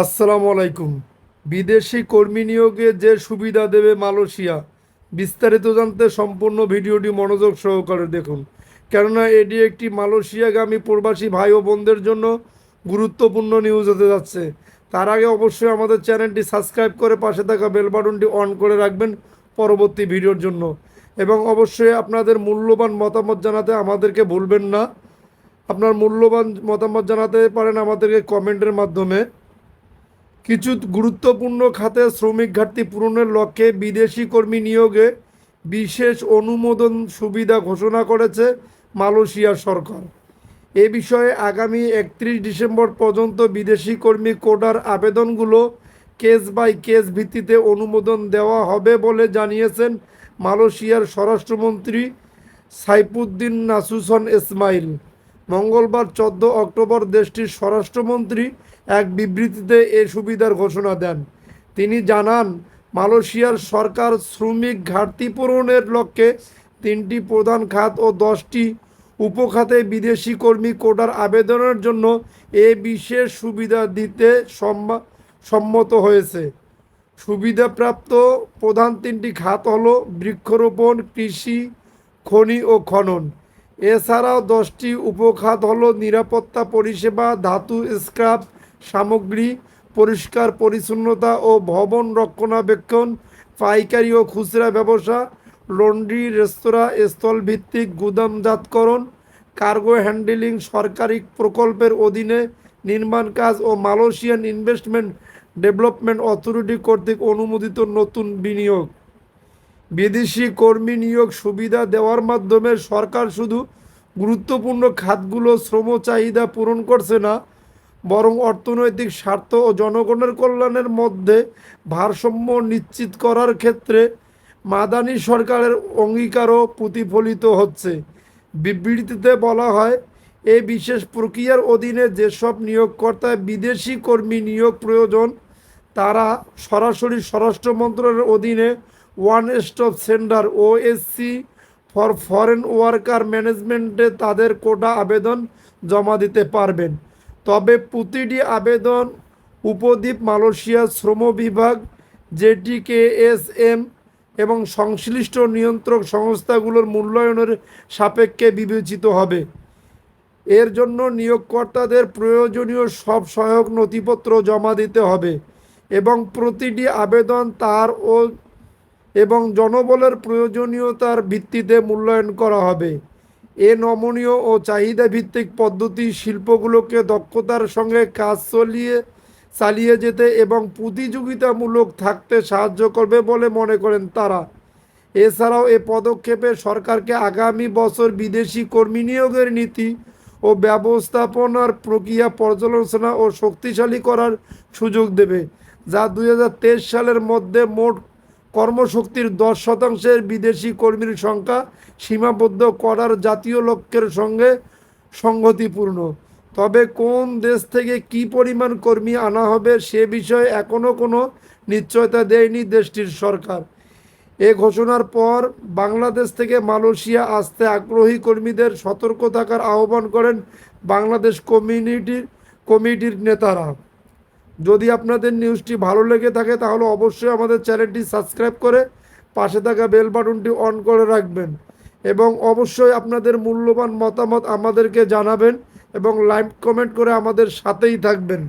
আসসালামু আলাইকুম। বিদেশি কর্মী নিয়োগে যে সুবিধা দেবে মালয়েশিয়া, বিস্তারিত জানতে সম্পূর্ণ ভিডিওটি মনোযোগ সহকারে দেখুন। কেননা এটি একটি মালয়েশিয়াগামী প্রবাসী ভাই ও বোনদের জন্য গুরুত্বপূর্ণ নিউজ হতে যাচ্ছে। তার আগে অবশ্যই আমাদের চ্যানেলটি সাবস্ক্রাইব করে পাশে থাকা বেল বাটনটি অন করে রাখবেন পরবর্তী ভিডিওর জন্য। এবং অবশ্যই আপনাদের মূল্যবান মতামত জানাতে আমাদেরকে ভুলবেন না। আপনার মূল্যবান মতামত জানাতে পারেন আমাদেরকে কমেন্টের মাধ্যমে। কিছু গুরুত্বপূর্ণ খাতে শ্রমিক ঘাটতি পূরণের লক্ষ্যে বিদেশি কর্মী নিয়োগে বিশেষ অনুমোদন সুবিধা ঘোষণা করেছে মালয়েশিয়া সরকার। এ বিষয়ে আগামী একত্রিশ ডিসেম্বর পর্যন্ত বিদেশি কর্মী কোটার আবেদনগুলো কেস বাই কেস ভিত্তিতে অনুমোদন দেওয়া হবে বলে জানিয়েছেন মালয়েশিয়ার স্বরাষ্ট্রমন্ত্রী সাইফুদ্দিন নাসুসন ইসমাইল। মঙ্গলবার চোদ্দ অক্টোবর দেশটির স্বরাষ্ট্রমন্ত্রী এক বিবৃতিতে এ সুবিধার ঘোষণা দেন। তিনি জানান, মালয়েশিয়ার সরকার শ্রমিক ঘাটতি পূরণের লক্ষ্যে তিনটি প্রধান খাত ও দশটি উপখাতে বিদেশি কর্মী কোটার আবেদনের জন্য এ বিশেষ সুবিধা দিতে সম্মা- সম্মত হয়েছে। সুবিধাপ্রাপ্ত প্রধান তিনটি খাত হলো বৃক্ষরোপণ, কৃষি, খনি ও খনন। এছাড়াও দশটি উপখাত হলো নিরাপত্তা পরিষেবা, ধাতু স্ক্রাপ সামগ্রী, পরিষ্কার পরিচ্ছন্নতা ও ভবন রক্ষণাবেক্ষণ, পাইকারি ও খুচরা ব্যবসা, লন্ড্রি, রেস্তোরাঁ, স্থলভিত্তিক গুদামজাতকরণ, কার্গো হ্যান্ডেলিং, সরকারি প্রকল্পের অধীনে নির্মাণ কাজ ও মালয়েশিয়ান ইনভেস্টমেন্ট ডেভেলপমেন্ট অথরিটি কর্তৃক অনুমোদিত নতুন বিনিয়োগ। বিদেশি কর্মী নিয়োগ সুবিধা দেওয়ার মাধ্যমে সরকার শুধু গুরুত্বপূর্ণ খাতগুলো শ্রম চাহিদা পূরণ করছে না, বরং অর্থনৈতিক স্বার্থ ও জনগণের কল্যাণের মধ্যে ভারসাম্য নিশ্চিত করার ক্ষেত্রে মাদানী সরকারের অঙ্গীকারও প্রতিফলিত হচ্ছে। বিবৃতিতে বলা হয় এই বিশেষ প্রক্রিয়ার অধীনে যেসব নিয়োগকর্তায় বিদেশি কর্মী নিয়োগ প্রয়োজন, তারা সরাসরি স্বরাষ্ট্র মন্ত্রণালয়ের অধীনে one stop centre OSC for foreign worker ম্যানেজমেন্টে তাদের কোটা আবেদন জমা দিতে পারবেন। তবে প্রতিটি আবেদন উপদ্বীপ মালয়েশিয়া শ্রম বিভাগ জেটিকেএসএম এবং সংশ্লিষ্ট নিয়ন্ত্রক সংস্থাগুলোর মূল্যায়নের সাপেক্ষে বিবেচিত হবে। এর জন্য নিয়োগকর্তাদের প্রয়োজনীয় সব সহায়ক নথিপত্র জমা দিতে হবে এবং প্রতিটি আবেদন তার ও এবং জনবলের প্রয়োজনীয়তার ভিত্তিতে মূল্যায়ন করা হবে। এ নমনীয় ও চাহিদা ভিত্তিক পদ্ধতি শিল্পগুলোকে দক্ষতার সঙ্গে কাজ চলিয়ে, চালিয়ে যেতে এবং প্রতিযোগিতামূলক থাকতে সাহায্য করবে বলে মনে করেন তারা। এছাড়াও এ পদক্ষেপে সরকারকে আগামী বছর বিদেশি কর্মী নিয়োগের নীতি ও ব্যবস্থাপনার প্রক্রিয়া পর্যালোচনা ও শক্তিশালী করার সুযোগ দেবে, যা দু হাজার তেইশ সালের মধ্যে মোট কর্মশক্তির দশ শতাংশের বিদেশি কর্মীর সংখ্যা সীমাবদ্ধ করার জাতীয় লক্ষ্যের সঙ্গে সংগতিপূর্ণ তবে কোন দেশ থেকে কি পরিমাণ কর্মী আনা হবে সে বিষয়ে এখনও কোনো নিশ্চয়তা দেয়নি দেশটির সরকার। এ ঘোষণার পর বাংলাদেশ থেকে মালয়েশিয়া আসতে আগ্রহী কর্মীদের সতর্ক থাকার আহ্বান করেন বাংলাদেশ কমিউনিটির কমিটির নেতারা। যদি আপনাদের নিউজটি ভালো লেগে থাকে, তাহলে অবশ্যই আমাদের চ্যানেলটি সাবস্ক্রাইব করে পাশে থাকা বেল বাটনটি অন করে রাখবেন এবং অবশ্যই আপনাদের মূল্যবান মতামত আমাদেরকে জানাবেন এবং লাইভ কমেন্ট করে আমাদের সাথেই থাকবেন।